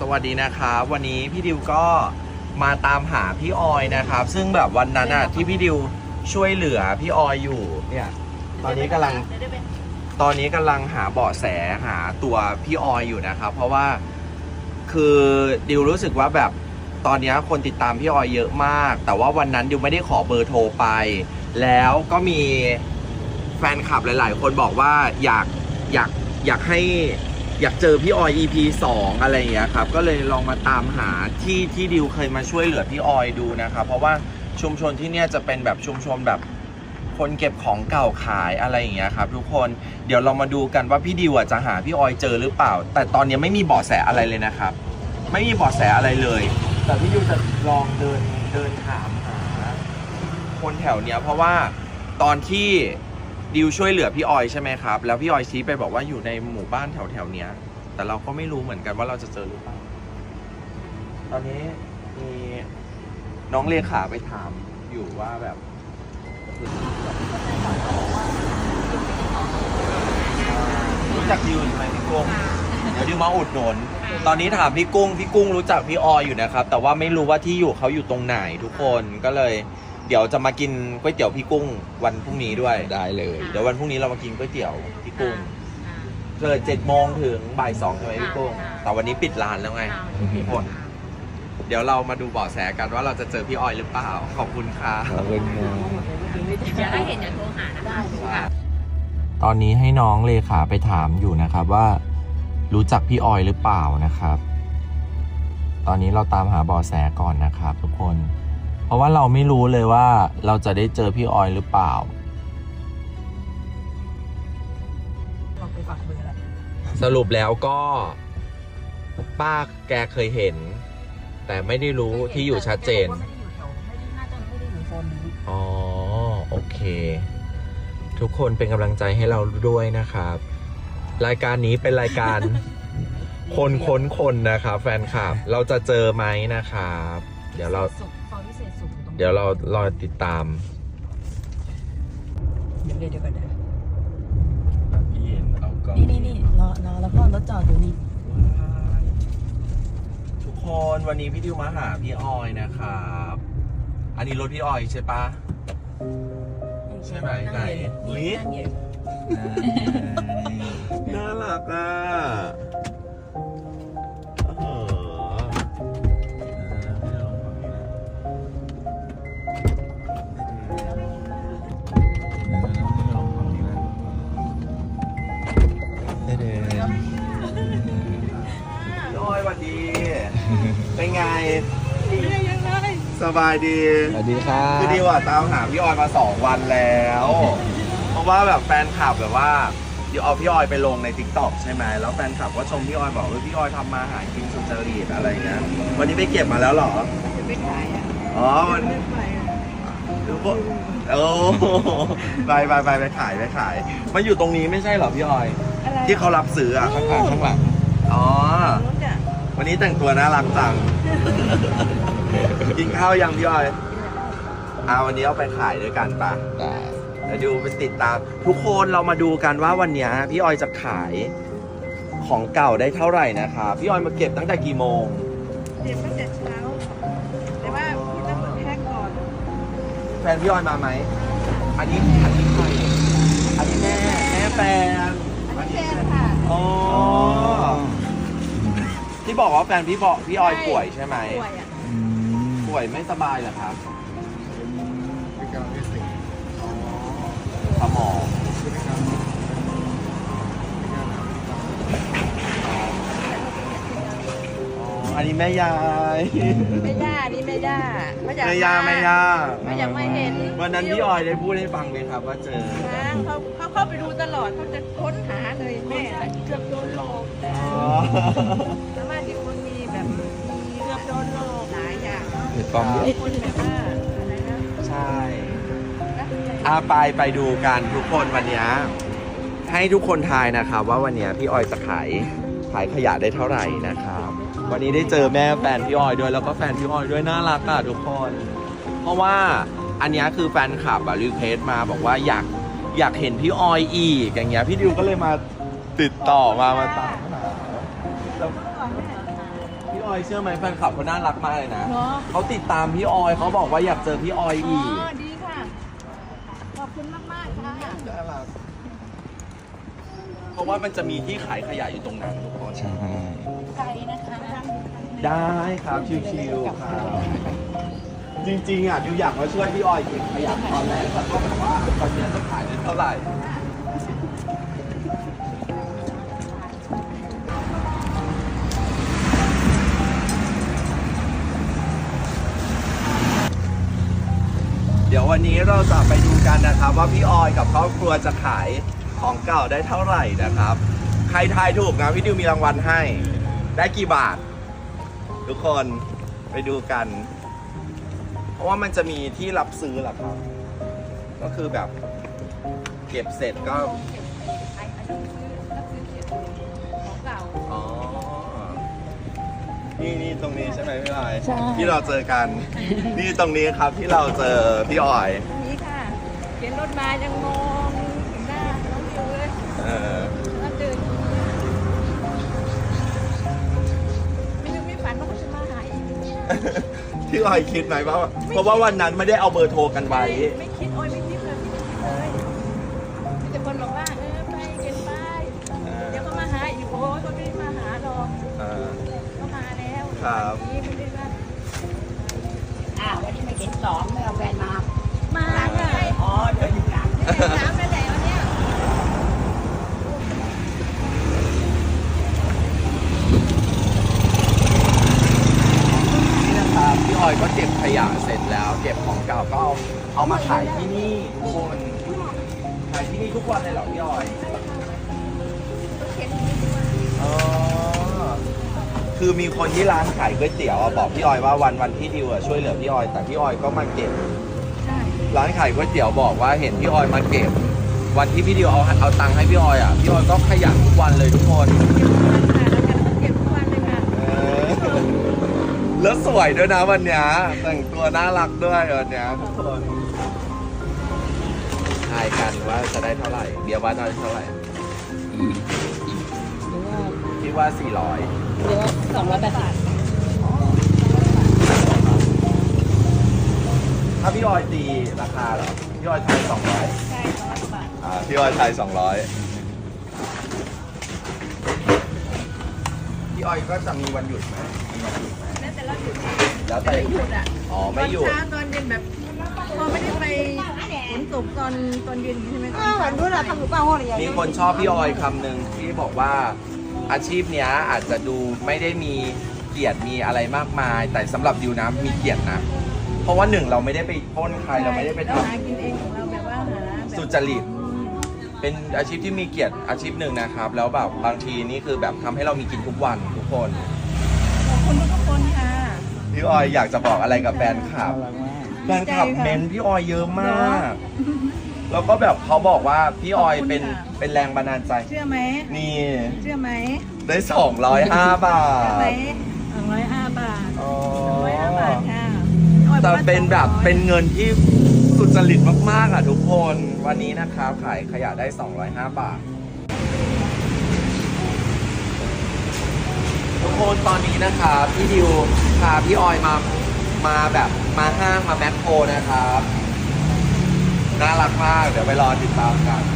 สวัสดีนะครับวันนี้พี่ดิวก็มาตามหาพี่ออยนะครับ ซึ่งแบบวันนั้นอะที่พี่ดิวช่วยเหลือพี่ออยอยู่เนี่ยตอนนี้กำลังตอนนี้กำลังหาเบาะแสหาตัวพี่ออยอยู่นะครับ เพราะว่าคือดิวรู้สึกว่าแบบตอนนี้คนติดตามพี่ออยเยอะมาก แต่ว่าวันนั้นดิวไม่ได้ขอเบอร์โทรไป แล้วก็มีแฟนคลับหลาย ๆ คนบอกว่าอยากอยากอยากให้ อยากเจอพี่ออย EP 2 อะไรอย่างเงี้ยครับ ก็เลยลองมาตามหาที่ที่ดิวเคยมาช่วยเหลือพี่ออยดูนะครับ เพราะว่าชุมชนที่เนี่ยจะเป็นแบบชุมชนแบบคนเก็บของเก่าขายอะไรอย่างเงี้ยครับทุกคนเดี๋ยวเรามาดูกันว่าพี่ดิวอะจะหาพี่ออยเจอหรือเปล่า แต่ตอนนี้ไม่มีเบาะแสอะไรเลยนะครับ ไม่มีเบาะแสอะไรเลย แต่พี่ดิวจะลองเดินเดินถามหาคนแถวเนี้ยเพราะว่าตอนที่ ดิวช่วยเหลือพี่ออยใช่ไหมครับ แล้วพี่ออยชี้ไปบอกว่าอยู่ในหมู่บ้านแถวแถวเนี้ย แต่เราก็ไม่รู้เหมือนกันว่าเราจะเจอหรือเปล่า ตอนนี้มีน้องเลขาไปถามอยู่ว่าแบบรู้จักดิวไหมพี่กุ้งเดี๋ยวดิวมาอุดหนุนตอนนี้ถามพี่กุ้งพี่กุ้งรู้จักพี่ออยอยู่นะครับ แต่ว่าไม่รู้ว่าที่อยู่เขาอยู่ตรงไหนทุกคนก็เลย เดี๋ยวจะมากินก๋วยเตี๋ยวพี่กุ้งวันพรุ่งนี้ด้วย ได้เลย เดี๋ยววันพรุ่งนี้เรามากินก๋วยเตี๋ยวพี่กุ้งเปิดเจ็ดโมงถึงบ่ายสองใช่ไหมพี่กุ้ง แต่วันนี้ปิดร้านแล้วไงทุกคนเดี๋ยวเรามาดูเบาะแสกันว่าเราจะเจอพี่ออยหรือเปล่า ขอบคุณค่ะขอบคุณครับเดี๋ยวถ้าเห็นอย่าโทรหานะคะตอนนี้ให้น้องเลขาไปถามอยู่นะครับว่า รู้จักพี่ออยหรือเปล่านะครับ ตอนนี้เราตามหาเบาะแสก่อนนะครับ ทุกคน เพราะว่าเราไม่รู้เลยว่าเราจะได้เจอพี่ออยหรือเปล่าสรุปแล้วก็ ป้าแกเคยเห็น แต่ไม่ได้รู้ที่อยู่ชัดเจน ไม่ได้อยู่แถวไม่ได้น่าจะไม่ได้อยู่โซนนี้อ๋อ โอเค ทุกคนเป็นกำลังใจให้เราด้วยนะครับ รายการนี้เป็นรายการ คนค้นคนนะครับ แฟนคลับ เราจะเจอไหมนะครับ เดี๋ยวเรา สุขซอยพิ เศษสุขอยู่ตรงเดี๋ยวเรารอติดตามเดี๋ยวเดี๋ยวก่อนนะพี่เห็นเอากล้องนี่นี่นี่รอรอแล้วก็รถจอดอยู่นี่ทุกคนวันนี้พี่ดิวมาหาพี่ออยนะครับ อันนี้รถพี่ออยใช่ปะใช่ไหมไหนอุ๊ยนั่งอยู่น่ารักอะ สบายดี สวัสดีครับคือดิวอะตามหาพี่ออยมาสองวันแล้ว เพราะว่าแบบแฟนคลับแบบว่าเดี๋ยวเอาพี่ออยไปลงในทิกตอกใช่ไหมแล้วแฟนคลับก็ชมพี่ออยบอกว่าพี่ออยทำมาหากินสุจริตอะไรเงี้ยวันนี้ไปเก็บมาแล้วเหรอไปขายอะอ๋อวันโอ้ไปไปไปไปขายไปขายมันอยู่ตรงนี้ไม่ใช่เหรอพี่ออยอะไรที่เขารับซื้ออะข้างหลังข้างหลังอ๋อรถอะ วันนี้แต่งตัวน่ารักจัง กินข้าวยังพี่ออยอ่าวันนี้เอาไปขายด้วยกันปะได้เดี๋ยวดูไปติดตาม ทุกคนเรามาดูกันว่าวันเนี้ยพี่ออยจะขายของเก่าได้เท่าไหร่นะคะ พี่ออยมาเก็บตั้งแต่กี่โมงเตรียมตั้งแต่เช้า แต่ว่าพี่ต้องมาแพ็คก่อน แฟนพี่ออยมาไหม อันนี้อันนี้ ที่บอกว่าแฟนพี่บอกพี่ออยป่วยใช่ไหมป่วยอะอืมป่วยไม่สบายเหรอครับพิการที่สี่สมองพิการพิการอ๋ออันนี้แม่ยายไม่ย่านี่ไม่ย่าไม่อยากแม่ยาแม่ยาไม่อยากไม่เห็นวันนั้นพี่ออยได้พูดให้ฟังไหมครับ ว่าเจอทางเขาเขาเข้าไปดูตลอดเขาจะค้นหาเลยแม่เกือบโดนหลอก อ๋อ องเยอะมีคนแบบว่าอะไรนะใช่อาไปไปดูกันทุกคนวันนี้ให้ทุกคนทายนะครับว่าวันนี้พี่ออยจะขายขายขยะได้เท่าไหร่นะครับ วันนี้ได้เจอแม่แฟนพี่ออยด้วยแล้วก็แฟนพี่ออยด้วยน่ารักอะทุกคน เพราะว่าอันนี้คือแฟนคลับอะรีเควสมาบอกว่าอยากอยากเห็นพี่ออยอีกอย่างเงี้ยพี่ดิวก็เลยมาติดต่อมามาตามหาแล้ว ออยเชื่อไหมแฟนคลับเขาน่ารักมากเลยนะเนาะเขาติดตามพี่ออยเขาบอกว่าอยากเจอพี่ออยอ๋อีก อดีค่ะ ขอบคุณมากมากๆค่ะเพราะว่ามันจะมีที่ขายขยะอยู่ตรงนั้นทุกคนใช่ไก่นะคะ ได้ครับชิวๆครับจริงๆอะดิวอยากมาช่วยพี่ออยเก็บขยะตอนแรกแต่ก็แบบว่าตอนนี้จะขายได้เท่าไหร่ เดี๋ยววันนี้เราจะไปดูกันนะครับ ว่าพี่ออยกับครอบครัวจะขายของเก่าได้เท่าไหร่นะครับ ใครทายถูกนะพี่ดิวมีรางวัลให้ ได้กี่บาท ทุกคนไปดูกัน เพราะว่ามันจะมีที่รับซื้อแหละครับ ก็คือแบบเก็บเสร็จก็ นี่นี่ตรงนี้ใช่ไหมพี่ออยใช่ ที่เราเจอกัน นี่ตรงนี้ครับที่เราเจอพี่ออยตรงนี้ค่ะเห็นรถมายังมองถึงหน้าน้องอยู่เลยเออแล้วเดินไม่นึกไม่ฝันว่าเขาจะมาหาอีกเนี่ยพี่ออยคิดไหมว่าเพราะว่าวันนั้นไม่ได้เอาเบอร์โทรกันไว้ ไม่คิดโอ้ยไม่ ครับวันนี้ไม่ได้มาอ้าววันนี้มาเห็นสองไม่เอาแฟนมา มาค่ะอ๋อเดินอยู่หลังน้ำนั่นแหละวันเนี้ยนี่นะครับพี่ออยก็เก็บขยะเสร็จแล้ว เก็บของเก่าก็เอาเอามาขายที่นี่ทุกคนขายที่นี่ทุกวันเลยเหรอพี่ออย คือมีคนที่ร้านขายก๋วยเตี๋ยวอะบอกพี่ออยว่าวันวันที่ดิวอะช่วยเหลือพี่ออย แต่พี่ออยก็มาเก็บ ใช่ร้านขายก๋วยเตี๋ยวบอกว่าเห็นพี่ออยมาเก็บ วันที่พี่ดิวเอาเอาตังค์ให้พี่ออยอะพี่ออยก็ขยันทุกวันเลยทุกคน เก็บทุกวันค่ะแล้วกันเก็บทุกวันเลยค่ะเออแล้วสวยด้วยนะวันเนี้ยแต่งตัวน่ารักด้วยวันเนี้ยทุกคนทายกันว่าจะได้เท่าไหร่เบียร์ว่าได้เท่าไหร่หรือว่าคิดว่า 400หรือว่าสองร้อยแปดสิบถ้าพี่ออยตีราคาเหรอ พี่ออยทาย200ใช่ร้อยกว่าบาทอ่า พี่ออยทาย200พี่ออยก็จะมีวันหยุดไหมมีวันหยุดไหมแล้วแต่เราหยุดแล้วแต่ ไม่หยุดอะอ๋อไม่หยุดตอนเช้าตอนเย็นแบบพอไม่ได้ไปขนส่งตอนตอนเย็นใช่ไหมอ้าวรู้ละทำหรือเปล่าอะไรอย่างมีเงี้ยคนชอบพี่ออยคำหนึ่งที่บอกว่า อาชีพเนี้ยอาจจะดูไม่ได้มีเกียรติมีอะไรมากมาย แต่สำหรับดิวนะมีเกียรตินะ เพราะว่าหนึ่งเราไม่ได้ไปปล้นใครเราไม่ได้ไปทเราหากินเองของเราแบบว่าหาแบบำสุจริต เป็นอาชีพที่มีเกียรติอาชีพหนึ่งนะครับ แล้วแบบบางทีนี่คือแบบทำให้เรามีกินทุกวันทุกคนขอบคุณทุกคนค่ะ พี่ออยอยากจะบอกอะไรกับแฟนคลับ น่ารักมาก แฟนคลับเมนพี่ออยเยอะมาก แล้วก็แบบเขาบอกว่าพี่ออยเป็นขอบคุณค่ะเป็นแรงบันดาลใจ เชื่อไหมนี่ เชื่อไหมได้205บาเชื่อไหมทสองร้อยห้าบาทอ๋อสองร้อยห้าบาทค่ะแต่เป็นแบบเป็นเงินที่สุจริตมากๆอะทุกคนวันนี้นะครับขายขยะได้ 205 บาท ทุกคนตอนนี้นะครับพี่ดิวพาพี่ออยมามาแบบมาห้างมาแมคโครนะครับ น่ารักมาก เดี๋ยวไปรอติดตามกัน